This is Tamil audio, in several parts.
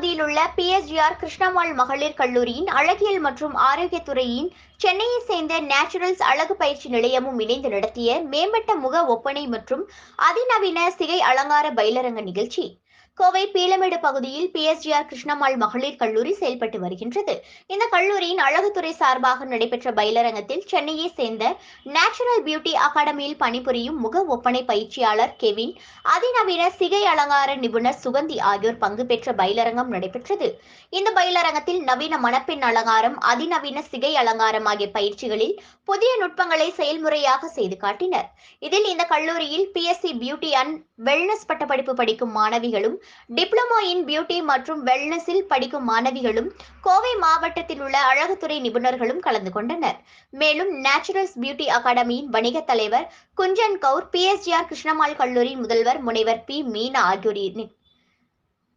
பகுதியில் உள்ள பிஎஸ்ஜிஆர் கிருஷ்ணம்மாள் மகளிர் கல்லூரியின் அழகியல் மற்றும் ஆரோக்கியத்துறையின் சென்னையைச் சேர்ந்த நேச்சுரல்ஸ் அழகு பயிற்சி நிலையமும் இணைந்து நடத்திய மேம்பட்ட முக ஒப்பனை மற்றும் அதிநவீன சிகை அலங்கார பயிலரங்க நிகழ்ச்சி. கோவை பீளமேடு பகுதியில் பிஎஸ்ஜிஆர் கிருஷ்ணம்மாள் மகளிர் கல்லூரி செயல்பட்டு வருகின்றது. இந்த கல்லூரியின் அழகுத்துறை சார்பாக நடைபெற்ற பயிலரங்கத்தில் சென்னையை சேர்ந்த நேச்சுரல் பியூட்டி அகாடமியில் பணிபுரியும் முக ஒப்பனை பயிற்சியாளர் கெவின் அதிநவீன சிகை அலங்கார நிபுணர் சுகந்தி ஆகியோர் பங்கு பெற்ற பயிலரங்கம் நடைபெற்றது. இந்த பயிலரங்கத்தில் நவீன மணப்பெண் அலங்காரம் அதிநவீன சிகை அலங்காரம் ஆகிய பயிற்சிகளில் புதிய நுட்பங்களை செயல்முறையாக செய்து காட்டினர். இதில் இந்த கல்லூரியில் பிஎஸ்சி பியூட்டி அண்ட் வெல்னஸ் பட்டப்படிப்பு படிக்கும் மாணவிகளும் டிப்ளமோ இன் பியூட்டி மற்றும் வெல்னஸில் படிக்கும் மாணவிகளும் கோவை மாவட்டத்தில் உள்ள அழகுத்துறை நிபுணர்களும் கலந்து கொண்டனர். மேலும் நேச்சுரல்ஸ் பியூட்டி அகாடமியின் வணிக தலைவர் குஞ்சன் கவுர் பிஎஸ்ஜிஆர் கிருஷ்ணமால் கல்லூரி முதல்வர் முனைவர் பி மீனா ஆகியோர்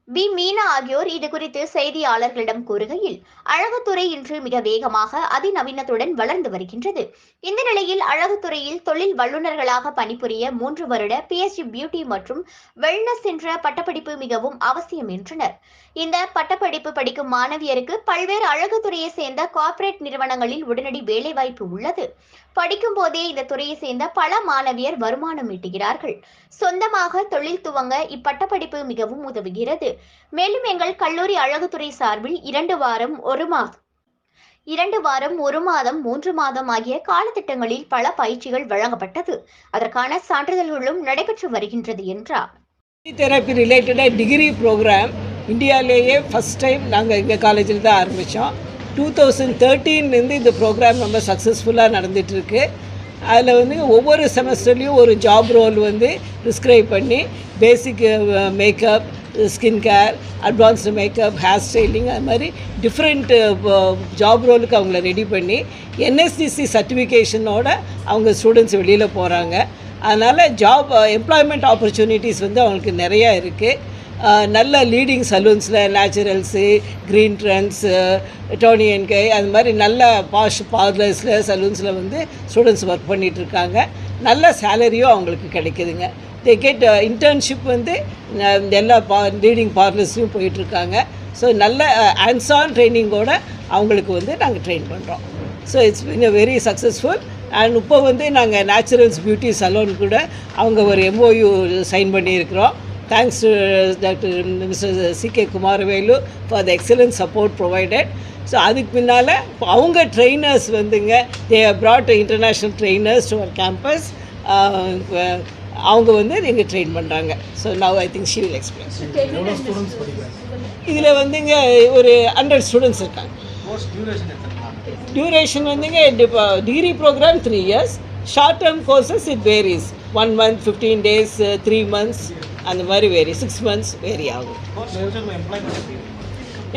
பி. மீனா ஆகியோர் இது குறித்து செய்தியாளர்களிடம் கூறுகையில் அழகுத்துறை இன்று மிக வேகமாக அதிநவீனத்துடன் வளர்ந்து வருகின்றது. இந்த நிலையில் அழகுத்துறையில் தொழில் வல்லுநர்களாக பணிபுரிய மூன்று வருட பிஎஸ்டி பியூட்டி மற்றும் வெல்னஸ் என்ற பட்டப்படிப்பு மிகவும் அவசியம் என்றனர். இந்த பட்டப்படிப்பு படிக்கும் மாணவியருக்கு பல்வேறு அழகுத்துறையை சேர்ந்த கார்ப்பரேட் நிறுவனங்களில் உடனடி வேலைவாய்ப்பு உள்ளது. படிக்கும் போதே இந்த துறையை சேர்ந்த பல மாணவியர் வருமானம் ஈட்டுகிறார்கள். சொந்தமாக தொழில் துவங்க இப்பட்டப்படிப்பு மிகவும் உதவுகிறது. மேலும் எங்கள் கல்லூரி அழகுத்துறை சார்பில் இரண்டு வாரம் ஒரு மாதம் இரண்டு வாரம் ஒரு மாதம் மூன்று மாதம் ஆகிய காலத்திட்டங்களில் பல பயிற்சிகள் வழங்கப்பட்டது. அதற்கான சான்றிதழ்களும் நடைபெற்று வருகின்றது என்றார். தெரப்பி ரிலேட்டடாக டிகிரி ப்ரோக்ராம் இந்தியாவிலேயே ஃபஸ்ட் டைம் நாங்கள் எங்கள் காலேஜில் தான் ஆரம்பித்தோம் டூ தௌசண்ட் தேர்ட்டீன்லேருந்து இந்த ப்ரோக்ராம் ரொம்ப சக்ஸஸ்ஃபுல்லாக நடந்துகிட்ருக்கு அதில் வந்து ஒவ்வொரு செமஸ்டர்லேயும் ஒரு ஜாப் ரோல் வந்து ப்ரிஸ்கிரைப் பண்ணி basic makeup skin care advanced makeup hair styling அது மாதிரி டிஃப்ரெண்ட்டு ஜாப் ரோலுக்கு அவங்கள ரெடி பண்ணி என்எஸ்டிசி சர்டிஃபிகேஷனோட அவங்க ஸ்டூடெண்ட்ஸ் வெளியில் போகிறாங்க அதனால் ஜாப் எம்ப்ளாய்மெண்ட் ஆப்பர்ச்சுனிட்டிஸ் வந்து அவங்களுக்கு நிறையா இருக்குது நல்ல leading சலூன்ஸில் Naturals Green Trends Toni and Guy அது மாதிரி நல்ல பாஷ் பார்லர்ஸில் சலூன்ஸில் வந்து ஸ்டூடெண்ட்ஸ் ஒர்க் பண்ணிகிட்ருக்காங்க நல்ல சேலரியும் அவங்களுக்கு கிடைக்குதுங்க. தே கெட் இன்டர்ன்ஷிப் வந்து எல்லா பா லீடிங் பார்லர்ஸையும் போயிட்டுருக்காங்க. ஸோ நல்ல ஆன்சான் ட்ரைனிங்கோட அவங்களுக்கு வந்து நாங்கள் ட்ரெயின் பண்ணுறோம் so it's been very successful and இப்போ வந்து நாங்கள் நேச்சுரல்ஸ் பியூட்டி சலூன் கூட அவங்க ஒரு எம்ஓயு சைன் பண்ணியிருக்கிறோம். Thanks to doctor mister C K Kumaravelu for the excellent support provided so அதுக்கு பின்னால் அவங்க ட்ரெயினர்ஸ் வந்துங்க they brought international trainers to our campus அவங்க வந்து எங்கள் ட்ரெயின் பண்ணுறாங்க so now I think she will explain இதில் வந்துங்க ஒரு ஹண்ட்ரட் ஸ்டூடெண்ட்ஸ் இருக்காங்க. டியூரேஷன் வந்துங்க degree programme three years short term courses it varies one month fifteen days three months அந்த மாதிரி வேரி சிக்ஸ் மந்த்ஸ் வேரி ஆகும். எம்ப்ளாய்மெண்ட்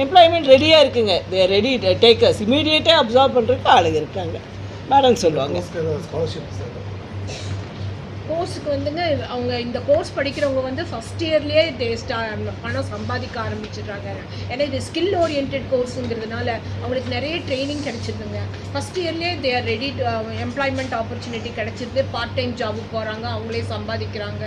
எம்ப்ளாய்மெண்ட் ரெடியாக இருக்குங்க தே ரெடி டேக்கர்ஸ் இமீடியட்டாக அப்சார்ப் பண்ணுறதுக்கு ஆளுங்க இருக்காங்க. மேடம் சொல்லுவாங்க. கோர்ஸுக்கு வந்துங்க அவங்க இந்த கோர்ஸ் படிக்கிறவங்க வந்து ஃபஸ்ட் இயர்லேயே தே ஸ்டா பணம் சம்பாதிக்க ஆரம்பிச்சிடுறாங்க. ஏன்னா இது ஸ்கில் ஓரியன்ட் கோர்ஸுங்கிறதுனால அவங்களுக்கு நிறைய ட்ரைனிங் கிடச்சிருதுங்க. First இயர்லேயே they are ready employment opportunity கிடச்சிருது. பார்ட் டைம் ஜாபுக்கு போகிறாங்க அவங்களே சம்பாதிக்கிறாங்க.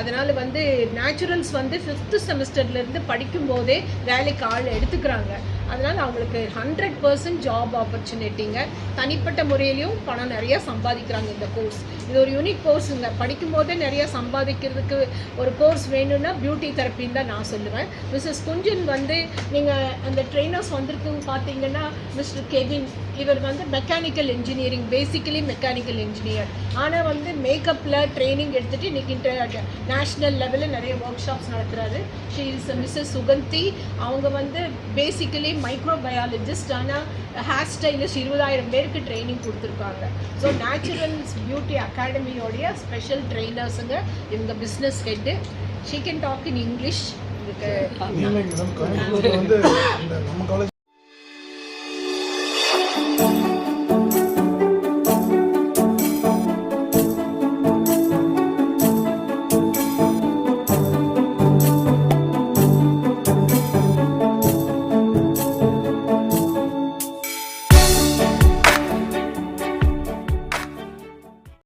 அதனால் வந்து நேச்சுரல்ஸ் வந்து ஃபிஃப்த்து செமஸ்டர்லேருந்து படிக்கும்போதே வேலைக்கு ஆள் எடுத்துக்கிறாங்க. அதனால் அவங்களுக்கு ஹண்ட்ரட் பர்சன்ட் ஜாப் ஆப்பர்ச்சுனிட்டிங்க தனிப்பட்ட முறையிலையும் பணம் நிறைய சம்பாதிக்கிறாங்க இந்த கோர்ஸ் இது ஒரு யூனிக் கோர்ஸுங்க படிக்கும்போதே நிறையா சம்பாதிக்கிறதுக்கு ஒரு கோர்ஸ் வேணும்னா பியூட்டி தெரப்பின்னு தான் நான் சொல்லுவேன். மிஸ்ஸஸ் குஞ்சன் வந்து நீங்கள் அந்த ட்ரெயினர்ஸ் வந்திருக்குன்னு பார்த்தீங்கன்னா மிஸ்டர் கெவின் இவர் வந்து mechanical engineering basically mechanical engineer ஆனால் வந்து மேக்கப்பில் ட்ரைனிங் எடுத்துகிட்டு இன்றைக்கி இன்டர் நேஷ்னல் லெவலில் நிறைய ஒர்க் ஷாப்ஸ் நடத்துகிறாரு ஷீ இஸ் மிஸ்ஸஸ் சுகந்தி அவங்க வந்து பேசிக்கலி மைக்ரோ மைக்ரோபயாலஜிஸ்ட் ஆனால் ஹேர் ஸ்டைலிஸ்ட் இருபதாயிரம் பேருக்கு ட்ரைனிங் கொடுத்துருக்காங்க. ஸோ நேச்சுரல்ஸ் பியூட்டி அகாடமியோடைய ஸ்பெஷல் ட்ரெயினர்ஸுங்க இவங்க business head she can talk in English இதுக்கு